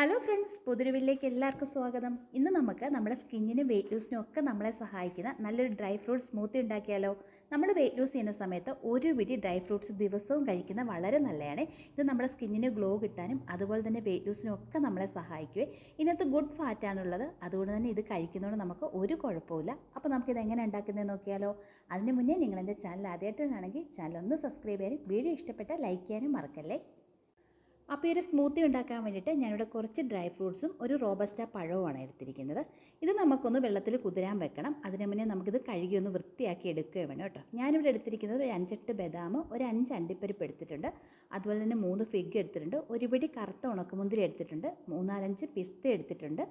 Hello friends പുതിരുവിലേക്ക് എല്ലാവർക്കും സ്വാഗതം. ഇന്ന് നമുക്ക് നമ്മുടെ സ്കിന്നിനും വെയിറ്റ് ലൂസിനും ഒക്കെ നമ്മളെ സഹായിക്കുന്ന നല്ലൊരു ഡ്രൈ ഫ്രൂട്ട് സ്മൂത്തി ഉണ്ടാക്കിയാലോ? നമ്മൾ വെയിറ്റ് ലൂസ് ചെയ്യുന്ന സമയത്ത് ഒരു പിടി ഡ്രൈ ഫ്രൂട്ട്സ് ദിവസവും കഴിക്കുന്ന വളരെ നല്ലതാണ്. ഇത് നമ്മുടെ സ്കിന്നിന് ഗ്ലോ കിട്ടാനും അതുപോലെ തന്നെ വെയിറ്റ് ലൂസിനും ഒക്കെ നമ്മളെ സഹായിക്കുവേ. ഇതിനകത്ത് ഗുഡ് ഫാറ്റാണുള്ളത് അതുകൊണ്ട് തന്നെ ഇത് കഴിക്കുന്നതുകൊണ്ട് നമുക്ക് ഒരു കുഴപ്പമില്ല അപ്പോൾ നമുക്കിത് എങ്ങനെ ഉണ്ടാക്കുന്നത് നോക്കിയാലോ? അതിന് മുന്നേ നിങ്ങൾ എന്റെ ചാനൽ ആദ്യമായിട്ടാണെങ്കിൽ ചാനൽ ഒന്ന് സബ്സ്ക്രൈബ് ചെയ്യാനും വീഡിയോ ഇഷ്ടപ്പെട്ടാൽ ലൈക്ക് ചെയ്യാനും മറക്കല്ലേ? അപ്പോൾ ഈ ഒരു സ്മൂത്തി ഉണ്ടാക്കാൻ വേണ്ടിയിട്ട് ഞാനിവിടെ കുറച്ച് ഡ്രൈ ഫ്രൂട്ട്സും ഒരു റോബസ്റ്റ പഴവുമാണ് എടുത്തിരിക്കുന്നത്. ഇത് നമുക്കൊന്ന് വെള്ളത്തിൽ കുതിരാൻ വെക്കണം. അതിന് മുന്നേ നമുക്കിത് കഴുകി ഒന്ന് വൃത്തിയാക്കി എടുക്കുകയോ വേണം കേട്ടോ. ഞാനിവിടെ എടുത്തിരിക്കുന്നത് ഒരു അഞ്ചെട്ട് ബദാം ഒരു അഞ്ച് അണ്ടിപ്പരിപ്പ് എടുത്തിട്ടുണ്ട്. അതുപോലെ തന്നെ മൂന്ന് ഫിഗ് എടുത്തിട്ടുണ്ട്. ഒരു പിടി കറുത്ത ഉണക്കമുന്തിരി എടുത്തിട്ടുണ്ട്. മൂന്നാലഞ്ച് പിസ്ത എടുത്തിട്ടുണ്ട്.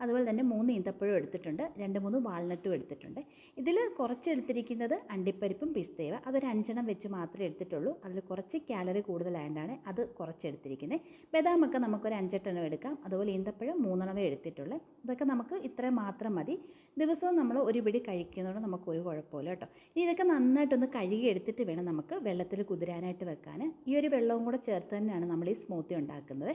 അതുപോലെ തന്നെ മൂന്ന് ഈന്തപ്പഴം എടുത്തിട്ടുണ്ട് രണ്ട് മൂന്ന് വാൾനട്ടും എടുത്തിട്ടുണ്ട്. ഇതിൽ കുറച്ച് എടുത്തിരിക്കുന്നത് അണ്ടിപ്പരിപ്പും പിസ്തയും. അതൊരു അഞ്ചെണ്ണം വെച്ച് മാത്രമേ എടുത്തിട്ടുള്ളൂ. അതിൽ കുറച്ച് കാലറി കൂടുതലായതുകൊണ്ടാണ് അത് കുറച്ചെടുത്തിരിക്കുന്നത്. ബദാമൊക്കെ നമുക്കൊരു അഞ്ചെട്ടെണ്ണം എടുക്കാം. അതുപോലെ ഈന്തപ്പഴം മൂന്നെണ്ണമേ എടുത്തിട്ടുള്ളൂ. ഇതൊക്കെ നമുക്ക് ഇത്രയും മാത്രം മതി. ദിവസവും നമ്മൾ ഒരു പിടി കഴിക്കുന്നതുകൊണ്ട് നമുക്ക് ഒരു കുഴപ്പമില്ല കേട്ടോ. ഇനി ഇതൊക്കെ നന്നായിട്ടൊന്ന് കഴുകി എടുത്തിട്ട് വേണം നമുക്ക് വെള്ളത്തിൽ കുതിരാനായിട്ട് വെക്കാൻ ഈ ഒരു വെള്ളവും കൂടെ ചേർത്ത് തന്നെയാണ് നമ്മൾ ഈ സ്മൂത്തി ഉണ്ടാക്കുന്നത്.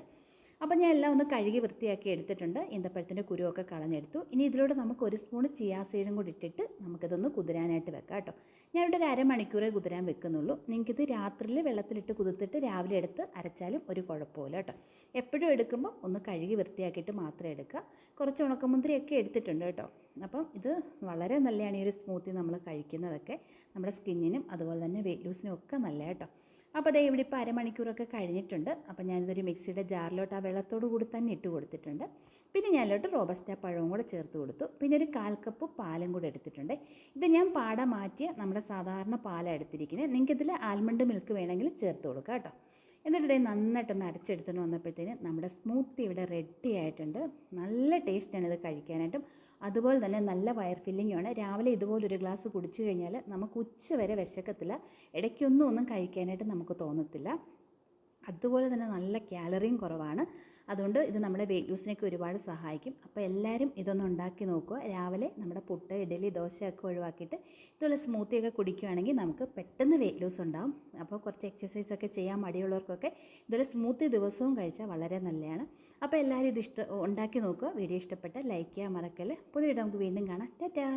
അപ്പോൾ ഞാൻ എല്ലാം ഒന്ന് കഴുകി വൃത്തിയാക്കി എടുത്തിട്ടുണ്ട്. ഈന്തപ്പഴത്തിന്റെ കുരുവൊക്കെ കളഞ്ഞെടുത്തു. ഇനി ഇതിലൂടെ നമുക്ക് ഒരു സ്പൂൺ ചിയാ സീഡും കൂടി ഇട്ടിട്ട് നമുക്കിതൊന്ന് കുതിരാനായിട്ട് വെക്കാം കേട്ടോ. ഞാനിവിടെ ഒരു അരമണിക്കൂറേ കുതിരാൻ വെക്കുന്നുള്ളൂ. നിങ്ങൾക്കിത് രാത്രിയിൽ വെള്ളത്തിലിട്ട് കുതിർത്തിട്ട് രാവിലെ എടുത്ത് അരച്ചാലും ഒരു കുഴപ്പമില്ല കേട്ടോ. എപ്പോഴും എടുക്കുമ്പോൾ ഒന്ന് കഴുകി വൃത്തിയാക്കിയിട്ട് മാത്രമേ എടുക്കുക. കുറച്ച് ഉണക്കമുന്തിരിയൊക്കെ എടുത്തിട്ടുണ്ട് കേട്ടോ. അപ്പം ഇത് വളരെ നല്ലതാണ് ഈ ഒരു സ്മൂത്തി നമ്മൾ കഴിക്കുന്നതൊക്കെ. നമ്മുടെ സ്കിന്നിനും അതുപോലെ തന്നെ വെയിറ്റ് ലൂസിനും ഒക്കെ നല്ല കേട്ടോ. അപ്പോൾ അതേ ഇവിടെ ഇപ്പോൾ അരമണിക്കൂറൊക്കെ കഴിഞ്ഞിട്ടുണ്ട്. അപ്പോൾ ഞാനിതൊരു മിക്സിയുടെ ജാറിലോട്ട് ആ വെള്ളത്തോട് കൂടി തന്നെ ഇട്ട് കൊടുത്തിട്ടുണ്ട്. പിന്നെ ഞാനിലോട്ട് റോബസ്റ്റ പഴവും കൂടെ ചേർത്ത് കൊടുത്തു. പിന്നെ ഒരു കാൽ കപ്പ് പാലും കൂടെ എടുത്തിട്ടുണ്ട്. ഇത് ഞാൻ പാട മാറ്റിയ നമ്മുടെ സാധാരണ പാലാണ് എടുത്തിരിക്കുന്നത്. നിങ്ങൾക്ക് ഇതിൽ ആൽമണ്ട് മിൽക്ക് വേണമെങ്കിൽ ചേർത്ത് കൊടുക്കുക കേട്ടോ. എന്നിട്ട് ഇതേ നന്നായിട്ടൊന്ന് അരച്ചെടുത്തുകൊണ്ട് വന്നപ്പോഴത്തേന് നമ്മുടെ സ്മൂത്തി ഇവിടെ റെഡി ആയിട്ടുണ്ട്. നല്ല ടേസ്റ്റാണ് ഇത് കഴിക്കാനായിട്ടും. അതുപോലെ തന്നെ നല്ല വയർ ഫില്ലിങ്ങുമാണ് രാവിലെ ഇതുപോലൊരു ഗ്ലാസ് കുടിച്ചു കഴിഞ്ഞാൽ നമുക്ക് ഉച്ച വരെ വിശക്കത്തില്ല. ഇടയ്ക്കൊന്നും ഒന്നും കഴിക്കാനായിട്ട് നമുക്ക് തോന്നത്തില്ല. അതുപോലെ തന്നെ നല്ല കാലറിയും കുറവാണ്. അതുകൊണ്ട് ഇത് നമ്മുടെ വെയിറ്റ് ലൂസിനൊക്കെ ഒരുപാട് സഹായിക്കും. അപ്പോൾ എല്ലാവരും ഇതൊന്ന് ഉണ്ടാക്കി നോക്കുക. രാവിലെ നമ്മുടെ പുട്ട് ഇഡലി ദോശയൊക്കെ ഒഴിവാക്കിയിട്ട് ഇതുപോലെ സ്മൂത്തിയൊക്കെ കുടിക്കുകയാണെങ്കിൽ നമുക്ക് പെട്ടെന്ന് വെയിറ്റ് ലൂസ് ഉണ്ടാവും. അപ്പോൾ കുറച്ച് എക്സസൈസ് ഒക്കെ ചെയ്യാൻ മടിയുള്ളവർക്കൊക്കെ ഇതുപോലെ സ്മൂത്തി ദിവസവും കഴിച്ചാൽ വളരെ നല്ലതാണ്. അപ്പോൾ എല്ലാവരും ഇത് ഇഷ്ട ഉണ്ടാക്കി നോക്കുക. വീഡിയോ ഇഷ്ടപ്പെട്ട് ലൈക്ക് ചെയ്യാൻ മറക്കല്ലേ. പുതിയ നമുക്ക് വീണ്ടും കാണാം. ടാറ്റാ!